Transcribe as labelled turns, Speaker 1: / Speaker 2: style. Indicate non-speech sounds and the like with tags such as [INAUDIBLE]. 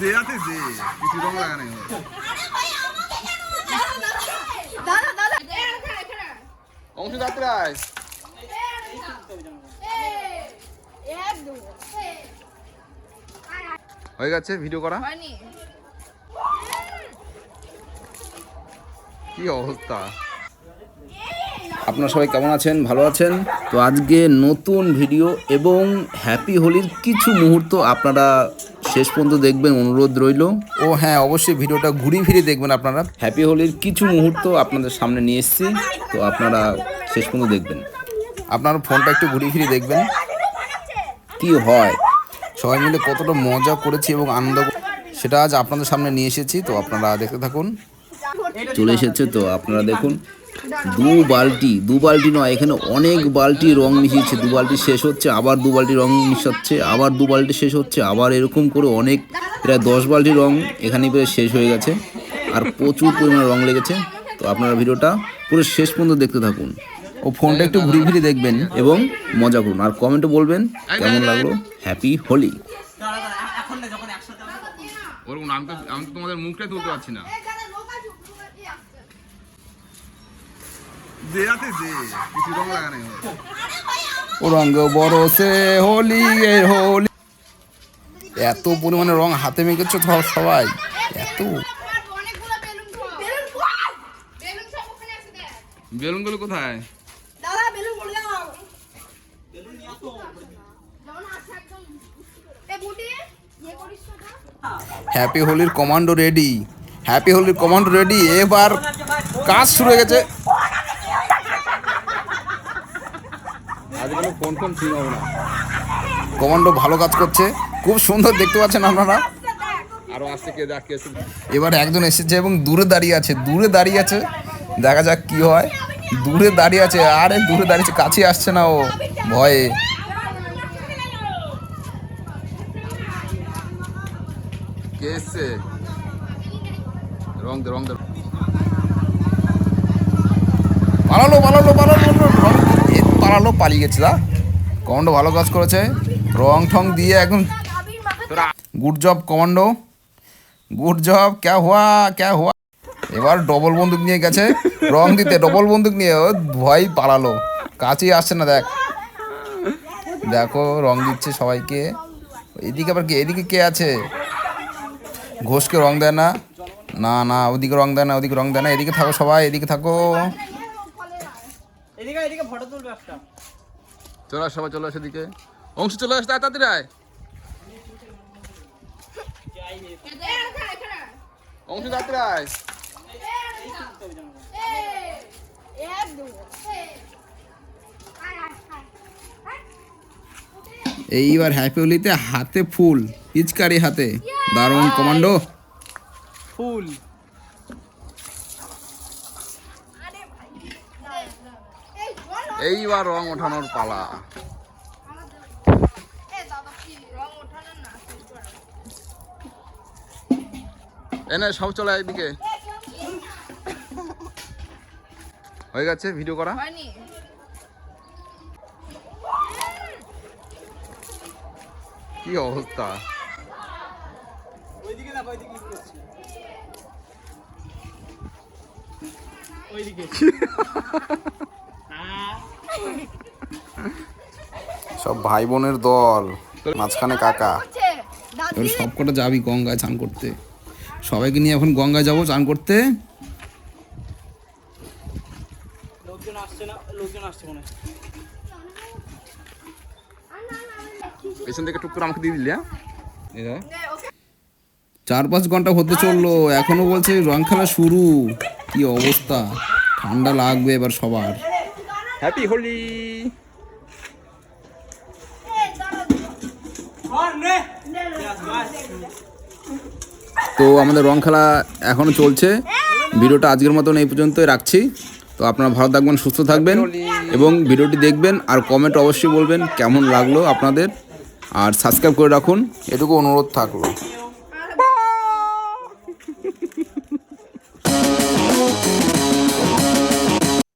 Speaker 1: দে আছে দে কিছু রং লাগানো
Speaker 2: দাদা দাদা।
Speaker 1: অংশ যাত্রায় হয়ে গেছে ভিডিও করা? কি অবস্থা?
Speaker 3: আপনারা সবাই কেমন আছেন? ভালো আছেন? তো আজকে নতুন ভিডিও এবং হ্যাপি হোলির কিছু মুহূর্ত আপনারা শেষ পর্যন্ত দেখবেন অনুরোধ রইল। ও হ্যাঁ অবশ্যই ভিডিওটা ঘুরিয়ে ফিরে দেখবেন আপনারা। হ্যাপি হোলির কিছু মুহূর্ত আপনাদের সামনে নিয়ে এসেছি তো আপনারা শেষ পর্যন্ত দেখবেন। আপনার ফোনটা একটু ঘুরিয়ে ফিরে দেখবেন। কি হয়? সবাই মিলে কতটা মজা করেছি এবং আনন্দ সেটা আজ আপনাদের সামনে নিয়ে এসেছি তো আপনারা দেখতে থাকুন। চলে এসেছে তো আপনারা দেখুন। দু বালতি দু বালতি নয়, এখানে অনেক বালতি রং মিশিয়েছে। দু বালতি শেষ হচ্ছে, আবার দু বালতি রং মিশাচ্ছে, আবার দু বালতি শেষ হচ্ছে, আবার এরকম করে অনেক, প্রায় দশ বালতি রং এখানে প্রায় শেষ হয়ে গেছে, আর প্রচুর পরিমাণে রং লেগেছে। তো আপনারা ভিডিওটা পুরো শেষ পর্যন্ত দেখতে থাকুন। ও ফোনটা একটু ঘুরে ঘুরে দেখবেন এবং মজা করুন। আর কমেন্টে বলবেন কেমন লাগল? হ্যাপি হোলি
Speaker 1: আমি তো তোমাদের মুখটাই তুলতে পারছি না।
Speaker 3: রঙ বরসে হোলি এ হোলি। এত পরিমাণে রং হাতে মেখেছো তো সবাই? এত।
Speaker 2: বেলুন বেলুন সব ওখানে আছে দেখ
Speaker 1: বেলুনগুলো কোথায়
Speaker 2: ইয়ে
Speaker 3: হ্যাপি হোলির কমান্ডো রেডি হ্যাপি হোলির কমান্ডো রেডি এবার কাজ শুরু হয়ে গেছে।
Speaker 1: আজ কোনো ফোন ফোন হবে না।
Speaker 3: কমান্ডো ভালো কাজ করছে। খুব সুন্দর দেখতে পাচ্ছেন আপনারা।
Speaker 1: আরও আসতে কে
Speaker 3: এবার একজন এসেছে এবং দূরে দাঁড়িয়ে আছে দূরে দাঁড়িয়ে আছে। দেখা যাক কি হয়। দূরে দাঁড়িয়ে আছে আরে দূরে দাঁড়িয়েছে কাছে আসছে না ও। ভয়ে।
Speaker 1: কে এসছে? রং দে রং দে।
Speaker 3: পালালো পালালো পালালো রং পালালো পালিয়ে গেছে, দা। কমান্ডো ভালো কাজ করেছে। রং ঠং দিয়ে
Speaker 1: তোরা
Speaker 3: good job commando. Good job ক্যা হুয়া ক্যা হুয়া। এবার ডবল বন্দুক নিয়ে গেছে। রং দিতে ডবল বন্দুক নিয়ে ভয় পালালো। কাছেই আসছে না, দেখ। দেখো, রং দিচ্ছে সবাইকে। এদিকে আবার কে, এদিকে কে আছে? ঘোষকে রং দেয় না। না না, ওদিকে রং দেয় না, ওদিকে রং দেয় না। এদিকে থাকো সবাই, এদিকে থাকো।
Speaker 4: এদিকে এদিকে ফটো তুলবে একটা
Speaker 1: চলে আস সবাই চলে আসে দিকে অংশ চলে আসে তাড়াতাড়ি আয়। অংশ তাড়াতাড়ি
Speaker 3: এইবার হ্যাপি হোলিতে হাতে ফুল পিচকারি হাতে। দারুণ কমান্ডো।
Speaker 4: ফুল।
Speaker 1: এইবার রং ওঠানোর পালা। এনে সব চলে এদিকে। হয়ে গেছে ভিডিও করা? কি অবস্থা?
Speaker 4: ওইদিকে [LAUGHS] দেখো ওইদিকে কি করছে ওইদিকে হ্যাঁ
Speaker 3: সব ভাই বোনের দল মাঝখানে কাকা।
Speaker 2: দাদু
Speaker 3: এবার সব কটা যাবি গঙ্গায় চান করতে। সবাইকে নিয়ে এখন গঙ্গায় যাব চান করতে।
Speaker 4: লোকজন আসছে না লোকজন আসছে মনে
Speaker 1: পেছন থেকে টুক করে আমাকে দিয়ে দিলি হ্যাঁ?
Speaker 3: চার পাঁচ ঘণ্টা হতে চলল এখনও বলছে রং খেলা শুরু। কি অবস্থা? ঠান্ডা লাগবে এবার সবার।
Speaker 1: হ্যাপি হোলি
Speaker 3: তো আমাদের রং খেলা এখনও চলছে। ভিডিওটা আজকের মতন এই পর্যন্তই রাখছি। তো আপনারা ভালো থাকবেন সুস্থ থাকবেন এবং ভিডিওটি দেখবেন আর কমেন্ট অবশ্যই বলবেন কেমন লাগল আপনাদের। আর সাবস্ক্রাইব করে রাখুন। এটুকু অনুরোধ থাকল।